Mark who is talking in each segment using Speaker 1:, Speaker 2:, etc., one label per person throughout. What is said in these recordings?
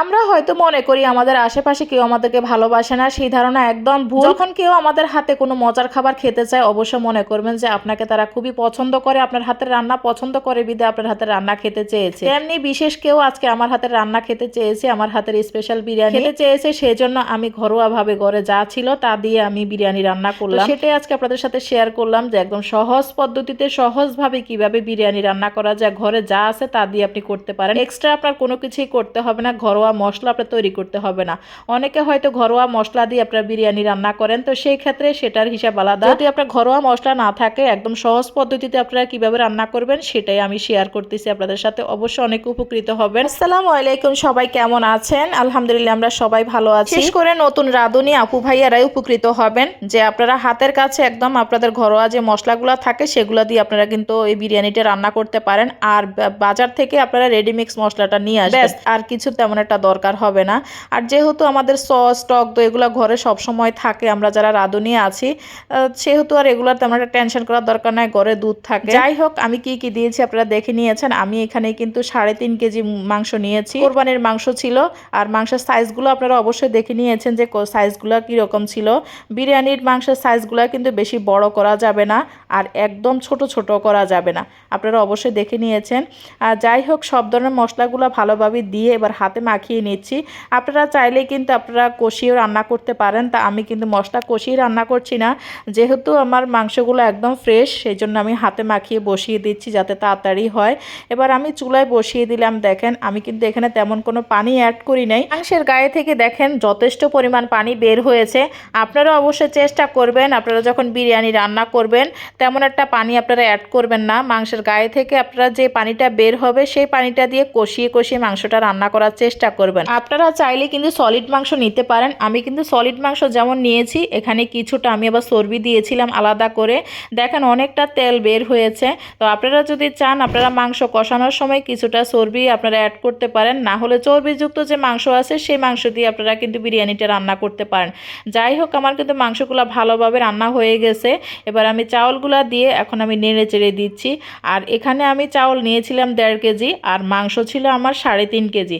Speaker 1: আমরা হয়তো মনে করি আমাদের আশেপাশে কেউ আমাদেরকে ভালোবাসে না সেই ধারণা একদম ভুল। যখন কেউ আমাদের হাতে কোনো মজার খাবার খেতে চায় অবশ্যই মনে করবেন যে আপনাকে তারা খুবই পছন্দ করে আপনার হাতের রান্না পছন্দ করে বিদে আপনার হাতের রান্না খেতে চেয়েছে। তেমনি বিশেষ কেউ আজকে আমার হাতের রান্না খেতে চেয়েছে আমার হাতের স্পেশাল বিরিয়ানি খেতে চেয়েছে সেই জন্য আমি ঘরোয়াভাবে ঘরে যা ছিল তা দিয়ে আমি বিরিয়ানি রান্না করলাম। সেটাই আজকে আপনাদের সাথে শেয়ার করলাম যে একদম সহজ পদ্ধতিতে সহজভাবে কীভাবে বিরিয়ানি রান্না করা যায় ঘরে যা আছে তা দিয়ে আপনি করতে পারেন। এক্সট্রা আপনার কোনো কিছুই করতে হবে না ঘরোয়া মশলা আপনার তৈরি করতে হবে না। অনেকে হয়তো ঘরোয়া মশলা দিয়ে আপনার বিরিয়ানি রান্না করেন তো সেই ক্ষেত্রে সেটার হিসাব আলাদা। যদি আপনার ঘরোয়া মশলা না থাকে একদম সহজ পদ্ধতিতে আপনারা কীভাবে রান্না করবেন সেটাই আমি শেয়ার করতেছি আপনাদের সাথে। অবশ্যই অনেক উপকৃত হবেন। আসসালামু আলাইকুম সবাই কেমন আছেন? আলহামদুলিল্লাহ আমরা সবাই ভালো আছি। বিশেষ করে নতুন রাঁধুনি আপু ভাইয়ারাই উপকৃত হবেন যে আপনারা হাতের কাছে একদম আপনাদের ঘরোয়া যে মশলাগুলো থাকে সেগুলো দিয়ে আপনারা কিন্তু এই বিরিয়ানিটা রান্না করতে পারেন। আর বাজার থেকে আপনারা রেডিমিক্স মশলাটা নিয়ে আসবেন। আর কিছু তেমন একটা দরকার হবে না। আর যেহেতু আমাদের সস, টক তো এগুলো ঘরে সব সময় থাকে, আমরা যারা রাঁধুনি আছি সেহেতু আর এগুলোর তেমন একটা টেনশন করার দরকার নাই, ঘরে দুধ থাকে। যাই হোক, আমি কি কি দিয়েছি আপনারা দেখে নিয়েছেন। আমি এখানে কিন্তু সাড়ে তিন কেজি মাংস নিয়েছি। কোরবানির মাংস ছিল, আর মাংসের সাইজগুলো আপনারা অবশ্যই দেখে নিয়েছেন যে সাইজগুলো কীরকম ছিল। বিরিয়ানির মাংসের সাইজগুলো কিন্তু বেশি বড় করা যাবে না, আর একদম ছোট ছোট করা যাবে না। আপনারা অবশ্যই দেখে নিয়েছেন। আর যাই হোক, সব ধরনের মশলাগুলো ভালোভাবে দিয়ে এবার হাতে মাখিয়ে নিচ্ছি। আপনারা চাইলে কিন্তু আপনারা কষিয়েও রান্না করতে পারেন। তা আমি কিন্তু মশলা কষিয়ে রান্না করছি না। যেহেতু আমার মাংসগুলো একদম ফ্রেশ সেই জন্য আমি হাতে মাখিয়ে বসিয়ে দিচ্ছি যাতে তাড়াতাড়ি হয়। এবার আমি চুলায় বসিয়ে দিলাম, দেখেন। আমি কিন্তু এখানে তেমন কোনো পানি অ্যাড করি নাই। মাংসের গায়ে থেকে দেখেন যথেষ্ট পরিমাণ পানি বের হয়েছে। আপনারা অবশ্যই চেষ্টা করবেন, আপনারা যখন বিরিয়ানি রান্না করবেন, তেমন একটা পানি আপনারা অ্যাড করবেন না। মাংসের গায়ে থেকে আপনারা যে পানিটা বের হবে, সেই পানিটা দিয়ে কষিয়ে কষিয়ে মাংসটা রান্না করার চেষ্টা করবেন। আপনারা চাইলে কিন্তু সলিড মাংস নিতে পারেন। আমি কিন্তু সলিড মাংস যেমন নিয়েছি, এখানে কিছুটা আমি আবার চর্বি দিয়েছিলাম আলাদা করে। দেখেন অনেকটা তেল বের হয়েছে। তো আপনারা যদি চান, আপনারা মাংস কষানোর সময় কিছুটা চর্বি আপনারা অ্যাড করতে পারেন। না হলে চর্বিযুক্ত যে মাংস আছে, সেই মাংস দিয়ে আপনারা কিন্তু বিরিয়ানিটা রান্না করতে পারেন। যাই হোক, আমার কিন্তু মাংসগুলো ভালোভাবে রান্না হয়ে গেছে। এবার আমি চাউলগুলো দিয়ে এখন আমি নেড়ে চেড়ে দিচ্ছি। আর এখানে আমি চাউল নিয়েছিলাম দেড় কেজি, আর মাংস ছিল আমার সাড়ে তিন কেজি।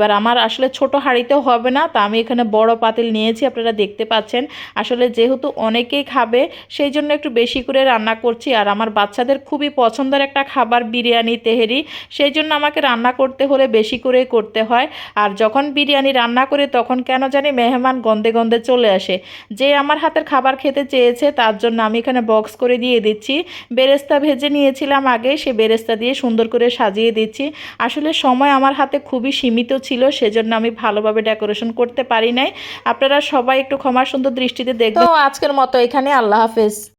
Speaker 1: এবার আমার আসলে ছোট হাঁড়িতেও হবে না, তা আমি এখানে বড় পাতিল নিয়েছি, আপনারা দেখতে পাচ্ছেন। আসলে যেহেতু অনেকেই খাবে, সেই জন্য একটু বেশি করে রান্না করছি। আর আমার বাচ্চাদের খুবই পছন্দের একটা খাবার বিরিয়ানি তেহেরি, সেই জন্য আমাকে রান্না করতে হলে বেশি করে করতে হয়। আর যখন বিরিয়ানি রান্না করে, তখন কেন জানি মেহমান গন্ধে গন্ধে চলে আসে। যে আমার হাতের খাবার খেতে চেয়েছে, তার জন্য আমি এখানে বক্স করে দিয়ে দিচ্ছি। বেরেস্তা ভেজে নিয়েছিলাম আগে, সে বেরেস্তা দিয়ে সুন্দর করে সাজিয়ে দিচ্ছি। আসলে সময় আমার হাতে খুবই সীমিত ছিল, সেজন্য আমি ভালোভাবে ডেকোরেশন করতে পারি নাই। আপনারা সবাই একটু ক্ষমার সুন্দর দৃষ্টিতে দেখবেন। আজকের মতো এখানে, আল্লাহ হাফেজ।